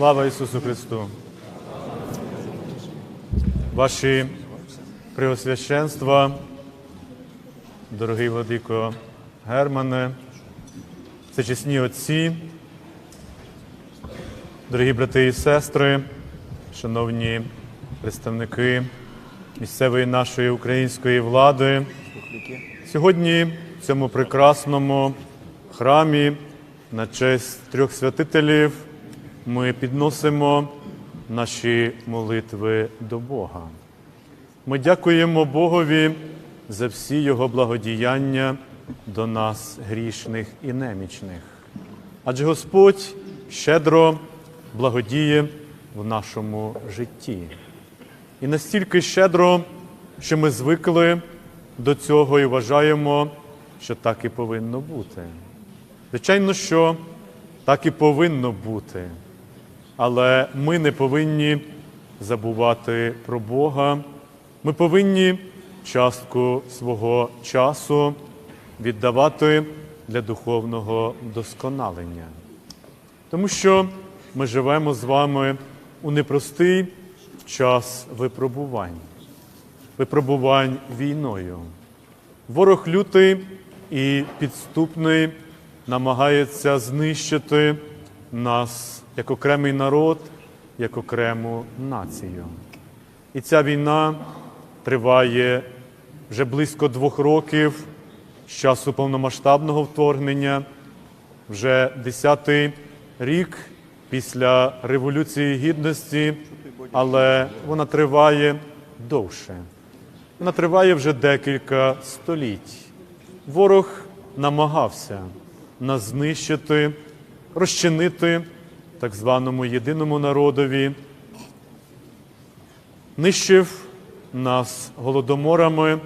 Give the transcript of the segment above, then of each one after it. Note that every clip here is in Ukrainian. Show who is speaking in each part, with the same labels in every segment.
Speaker 1: Слава Ісусу Христу! Ваші преосвященства, дорогий владико Германе, всечесні отці, дорогі брати і сестри, шановні представники місцевої нашої української влади, сьогодні в цьому прекрасному храмі на честь трьох святителів ми підносимо наші молитви до Бога. Ми дякуємо Богові за всі Його благодіяння до нас, грішних і немічних. Адже Господь щедро благодіє в нашому житті. І настільки щедро, що ми звикли до цього і вважаємо, що так і повинно бути. Звичайно, що так і повинно бути. Але ми не повинні забувати про Бога. Ми повинні частку свого часу віддавати для духовного досконалення. Тому що ми живемо з вами у непростий час випробувань, випробувань війною. Ворог лютий і підступний намагається знищити нас як окремий народ, як окрему націю. І ця війна триває вже близько двох років з часу повномасштабного вторгнення, вже десятий рік після Революції Гідності, але вона триває довше. Вона триває вже декілька століть. Ворог намагався нас знищити, розчинити так званому єдиному народові, нищив нас голодоморами,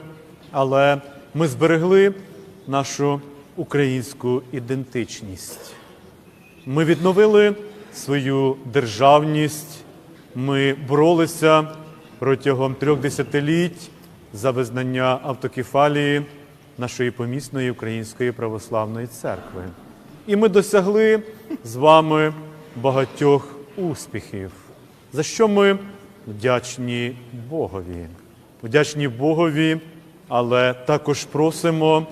Speaker 1: але ми зберегли нашу українську ідентичність. Ми відновили свою державність, ми боролися протягом трьох десятиліть за визнання автокефалії нашої помісної Української православної церкви. І ми досягли з вами багатьох успіхів, за що ми вдячні Богові. Вдячні Богові, але також просимо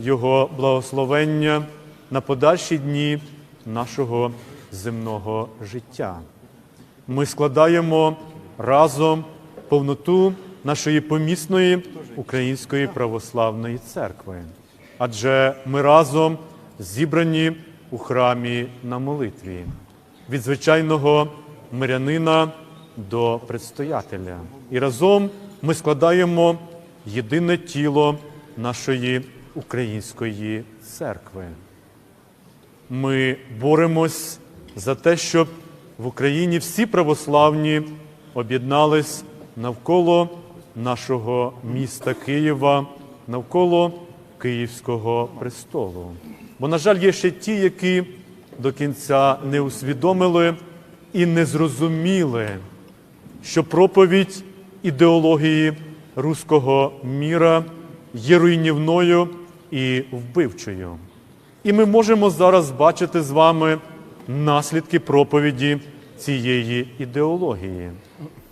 Speaker 1: Його благословення на подальші дні нашого земного життя. Ми складаємо разом повноту нашої помісної Української православної церкви, адже ми разом зібрані у храмі на молитві від звичайного мирянина до предстоятеля. І разом ми складаємо єдине тіло нашої української церкви. Ми боремось за те, щоб в Україні всі православні об'єднались навколо нашого міста Києва, навколо Київського престолу. Бо, на жаль, є ще ті, які до кінця не усвідомили і не зрозуміли, що проповідь ідеології руського міра є руйнівною і вбивчою. І ми можемо зараз бачити з вами наслідки проповіді цієї ідеології.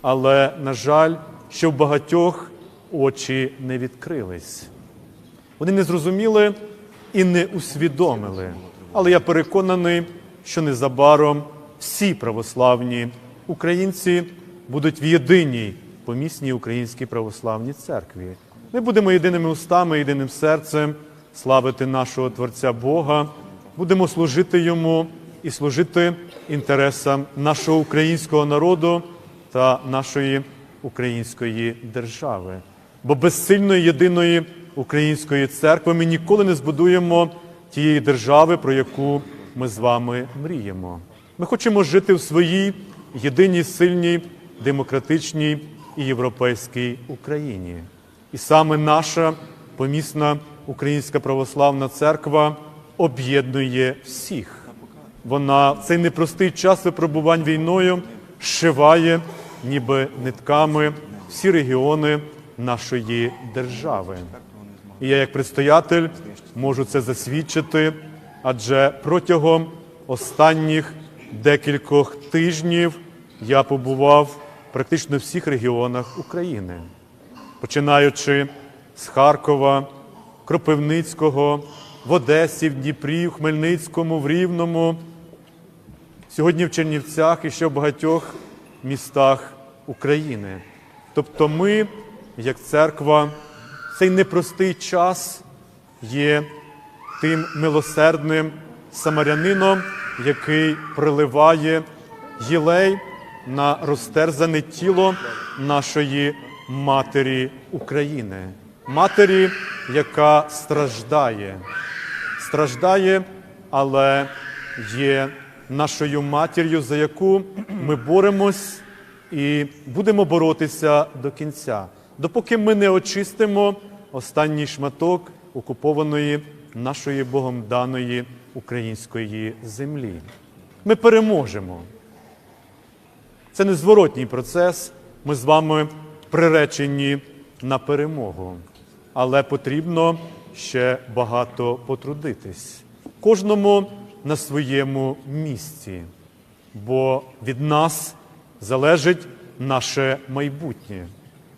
Speaker 1: Але, на жаль, що в багатьох очі не відкрились. Вони не зрозуміли і не усвідомили. Але я переконаний, що незабаром всі православні українці будуть в єдиній помісній українській православній церкві. Ми будемо єдиними устами, єдиним серцем славити нашого Творця Бога, будемо служити Йому і служити інтересам нашого українського народу та нашої української держави. Бо без сильної єдиної української церкви ми ніколи не збудуємо тієї держави, про яку ми з вами мріємо. Ми хочемо жити в своїй єдиній сильній, демократичній і європейській Україні. І саме наша помісна Українська православна церква об'єднує всіх. Вона в цей непростий час випробувань війною зшиває, ніби нитками, всі регіони нашої держави. І я, як предстоятель, можу це засвідчити, адже протягом останніх декількох тижнів я побував практично в всіх регіонах України, починаючи з Харкова, Кропивницького, в Одесі, в Дніпрі, в Хмельницькому, в Рівному, сьогодні в Чернівцях і ще в багатьох містах України. Тобто ми, як церква, цей непростий час є тим милосердним самарянином, який приливає єлей на розтерзане тіло нашої матері України, матері, яка страждає, страждає, але є нашою матір'ю, за яку ми боремось і будемо боротися до кінця, допоки ми не очистимо останній шматок окупованої нашої Богом даної української землі. Ми переможемо. Це незворотній процес. Ми з вами приречені на перемогу, але потрібно ще багато потрудитись. Кожному на своєму місці, бо від нас залежить наше майбутнє.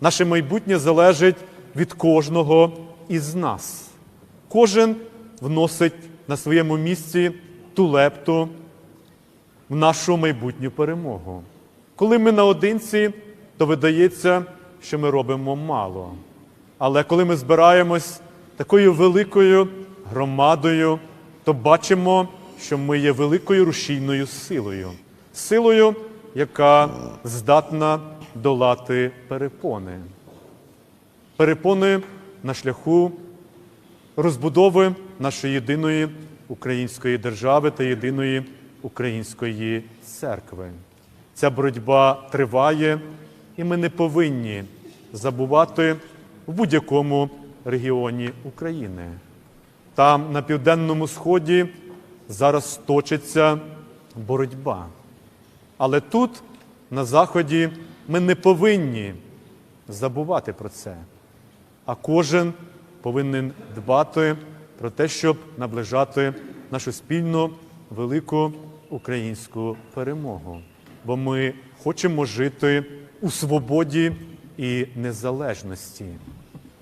Speaker 1: Наше майбутнє залежить від кожного із нас. Кожен вносить на своєму місці ту лепту в нашу майбутню перемогу. Коли ми наодинці, то видається, що ми робимо мало. Але коли ми збираємось такою великою громадою, то бачимо, що ми є великою рушійною силою, силою, яка здатна долати перепони. Перепони на шляху розбудови нашої єдиної української держави та єдиної української церкви. Ця боротьба триває, і ми не повинні забувати в будь-якому регіоні України. Там, на південному сході, зараз точиться боротьба. Але тут, на Заході, ми не повинні забувати про це. А кожен повинен дбати про те, щоб наближати нашу спільну велику українську перемогу. Бо ми хочемо жити у свободі і незалежності.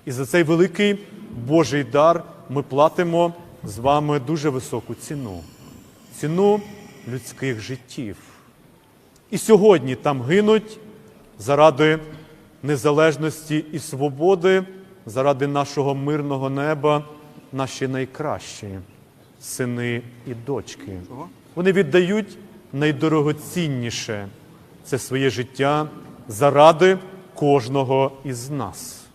Speaker 1: І за цей великий Божий дар ми платимо з вами дуже високу ціну ціну людських життів. І сьогодні там гинуть заради незалежності і свободи, заради нашого мирного неба, наші найкращі сини і дочки. Вони віддають найдорогоцінніше це своє життя заради кожного із нас,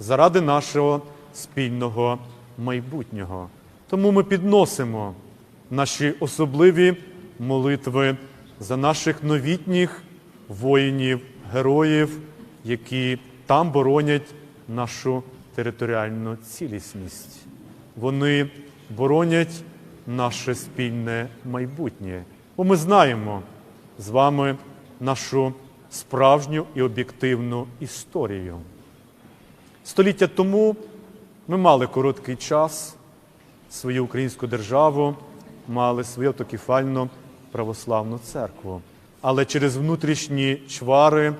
Speaker 1: заради нашого спільного майбутнього. Тому ми підносимо наші особливі молитви за наших новітніх воїнів, героїв, які там боронять нашу територіальну цілісність. Вони боронять наше спільне майбутнє. Бо ми знаємо з вами нашу справжню і об'єктивну історію. Століття тому ми мали короткий час свою українську державу, мали свою автокефальну православну церкву. Але через внутрішні чвари,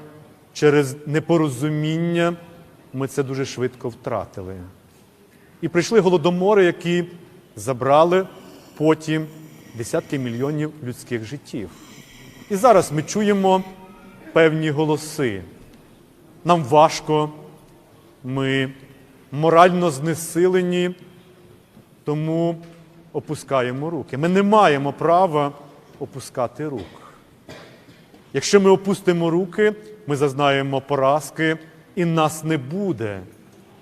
Speaker 1: через непорозуміння ми це дуже швидко втратили. І прийшли голодомори, які забрали потім десятки мільйонів людських життів. І зараз ми чуємо певні голоси. Нам важко, ми морально знесилені, тому опускаємо руки. Ми не маємо права опускати рук. Якщо ми опустимо руки, ми зазнаємо поразки і нас не буде.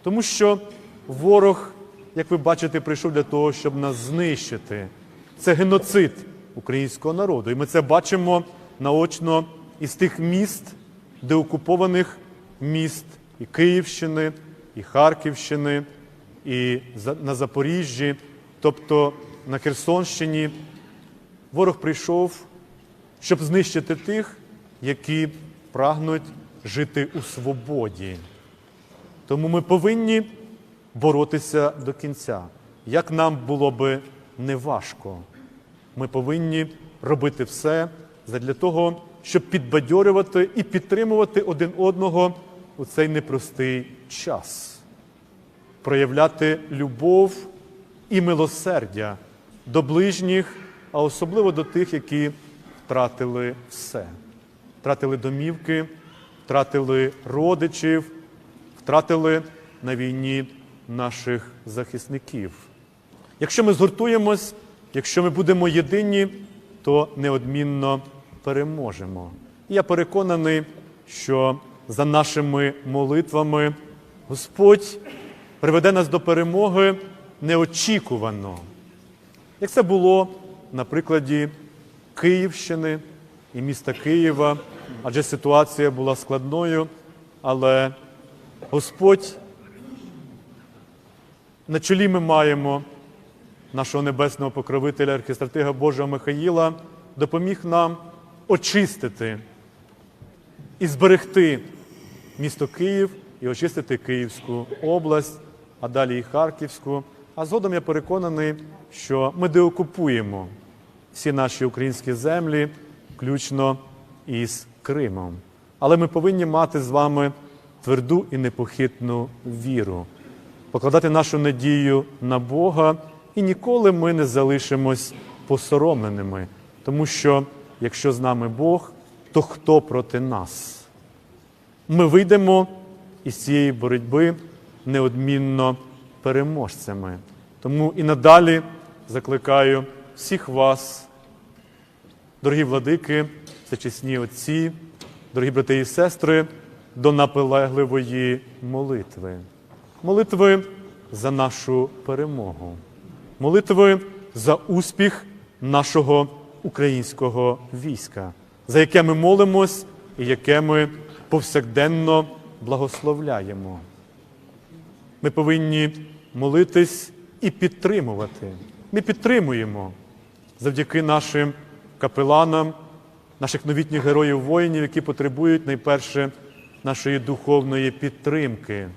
Speaker 1: Тому що ворог, як ви бачите, прийшов для того, щоб нас знищити. Це геноцид українського народу. І ми це бачимо наочно із тих міст, де окупованих міст і Київщини, і Харківщини, і на Запоріжжі, тобто на Херсонщині. Ворог прийшов, щоб знищити тих, які прагнуть жити у свободі. Тому ми повинні боротися до кінця. Як нам було би неважко, ми повинні робити все, задля того, щоб підбадьорювати і підтримувати один одного у цей непростий час, проявляти любов і милосердя до ближніх, а особливо до тих, які втратили все, втратили домівки, втратили родичів, втратили на війні наших захисників. Якщо ми згуртуємось, якщо ми будемо єдині, то неодмінно переможемо. І я переконаний, що за нашими молитвами Господь приведе нас до перемоги неочікувано. Як це було на прикладі Київщини і міста Києва, адже ситуація була складною, але Господь на чолі ми маємо нашого небесного покровителя архістратига Божого Михаїла, допоміг нам очистити і зберегти місто Київ і очистити Київську область, а далі і Харківську. А згодом я переконаний, що ми деокупуємо всі наші українські землі, включно із Кримом. Але ми повинні мати з вами тверду і непохитну віру, покладати нашу надію на Бога, і ніколи ми не залишимось посоромленими, тому що якщо з нами Бог, то хто проти нас? Ми вийдемо із цієї боротьби неодмінно переможцями. Тому і надалі закликаю всіх вас, дорогі владики, всечесні отці, дорогі брати і сестри, до наполегливої молитви. Молитви за нашу перемогу, молитви за успіх нашого українського війська, за яке ми молимось і яке ми повсякденно благословляємо. Ми повинні молитись і підтримувати. Ми підтримуємо завдяки нашим капеланам, наших новітніх героїв воїнів, які потребують найперше нашої духовної підтримки.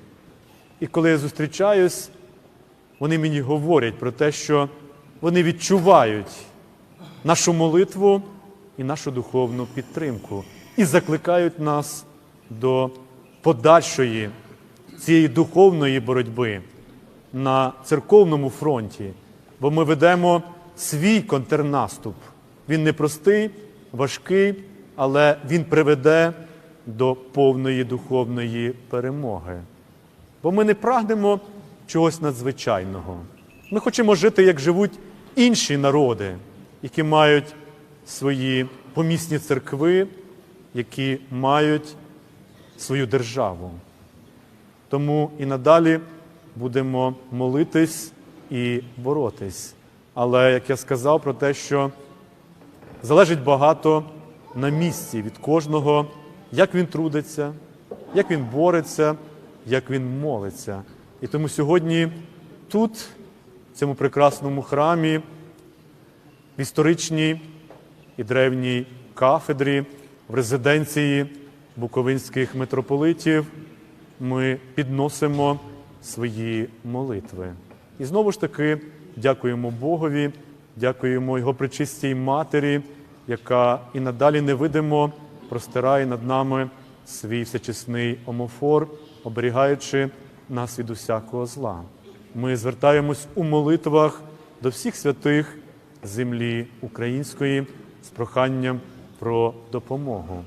Speaker 1: І коли я зустрічаюсь, вони мені говорять про те, що вони відчувають нашу молитву і нашу духовну підтримку, і закликають нас до подальшої цієї духовної боротьби на церковному фронті, бо ми ведемо свій контрнаступ. Він непростий, важкий, але він приведе до повної духовної перемоги. Бо ми не прагнемо чогось надзвичайного. Ми хочемо жити, як живуть інші народи, які мають свої помісні церкви, які мають свою державу. Тому і надалі будемо молитись і боротись. Але як я сказав про те, що залежить багато на місці від кожного, як він трудиться, як він бореться, як він молиться. І тому сьогодні тут, в цьому прекрасному храмі, в історичній і древній кафедрі, в резиденції буковинських митрополитів, ми підносимо свої молитви. І знову ж таки дякуємо Богові, дякуємо Його причистій Матері, яка і надалі невидимо простирає над нами свій всечесний омофор, оберігаючи нас від усякого зла. Ми звертаємось у молитвах до всіх святих землі української з проханням про допомогу.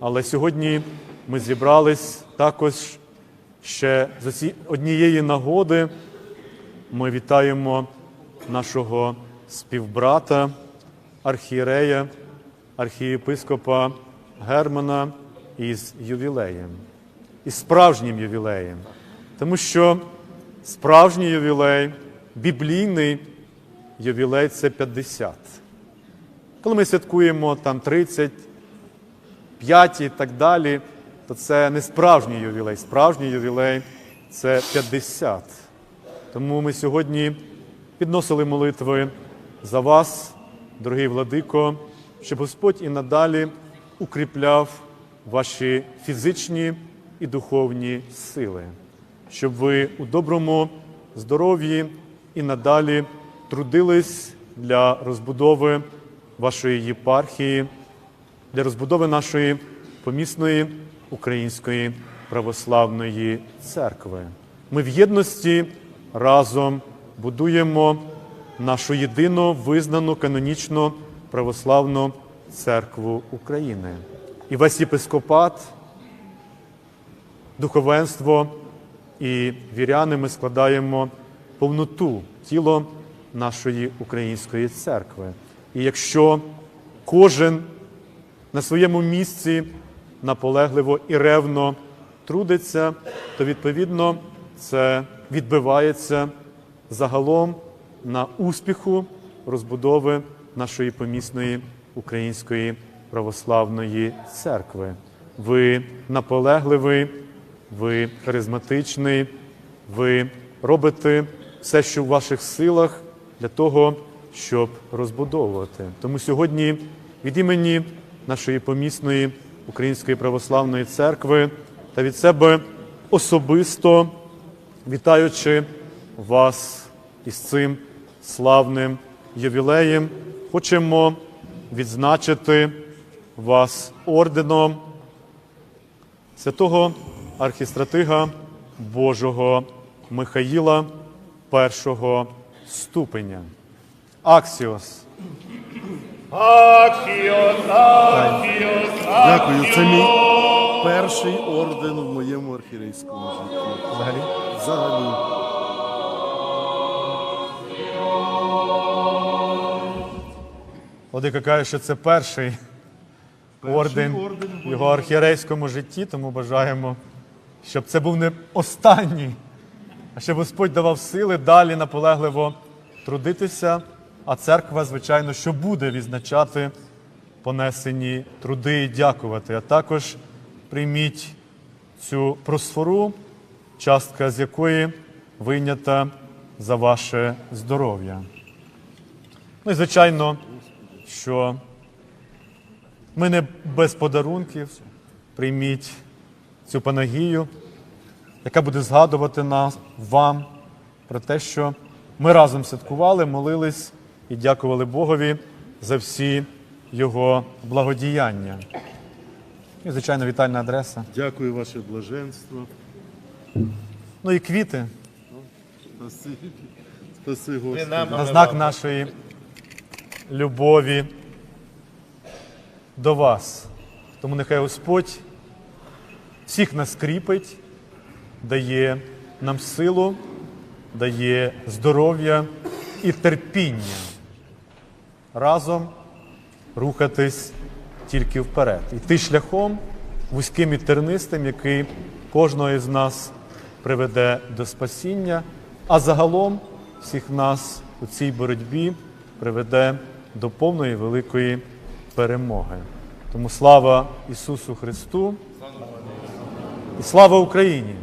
Speaker 1: Але сьогодні ми зібрались також ще з однієї нагоди. Ми вітаємо нашого співбрата, архієрея, архієпископа Германа із ювілеєм, із справжнім ювілеєм. Тому що справжній ювілей, біблійний ювілей це 50. Коли ми святкуємо там 30, 5 і так далі, то це не справжній ювілей. Справжній ювілей це 50. Тому ми сьогодні підносили молитви за вас, дорогий владико, щоб Господь і надалі укріпляв ваші фізичні і духовні сили, щоб ви у доброму здоров'ї і надалі трудились для розбудови вашої єпархії, для розбудови нашої помісної української православної церкви. Ми в єдності разом будуємо нашу єдину визнану канонічну православну церкву України. І весь єпископат, духовенство і віряни ми складаємо повноту тіло нашої української церкви. І якщо кожен на своєму місці наполегливо і ревно трудиться, то відповідно це відбивається загалом на успіху розбудови нашої помісної української православної церкви. Ви наполегливий, ви харизматичний, ви робите все, що в ваших силах для того, щоб розбудовувати. Тому сьогодні від імені нашої помісної Української православної церкви та від себе особисто вітаючи вас із цим славним ювілеєм, хочемо відзначити вас орденом святого архістратига Божого Михаїла першого ступеня. Аксіос.
Speaker 2: Дякую. Це мій перший орден в моєму архірейському житті.
Speaker 1: Взагалі.
Speaker 2: Взагалі.
Speaker 1: Владика каже, що це перший, орден
Speaker 2: орден в
Speaker 1: в його архієрейському житті, тому бажаємо, щоб це був не останній, а щоб Господь давав сили далі наполегливо трудитися, а церква, звичайно, що буде відзначати понесені труди і дякувати. А також прийміть цю просфору, частка з якої вийнята за ваше здоров'я. Ну і звичайно, що ми не без подарунків прийміть цю панагію, яка буде згадувати нас вам про те, що ми разом святкували, молились і дякували Богові за всі його благодіяння. І, звичайно, вітальна адреса.
Speaker 2: Дякую, ваше блаженство.
Speaker 1: Ну і квіти
Speaker 2: Спасибі. Спаси Господи.
Speaker 1: на знак нашої любові до вас. Тому нехай Господь всіх нас кріпить, дає нам силу, дає здоров'я і терпіння разом рухатись тільки вперед. Іти шляхом вузьким і тернистим, який кожного із нас приведе до спасіння, а загалом всіх нас у цій боротьбі приведе до повної великої перемоги. Тому слава Ісусу Христу і слава Україні!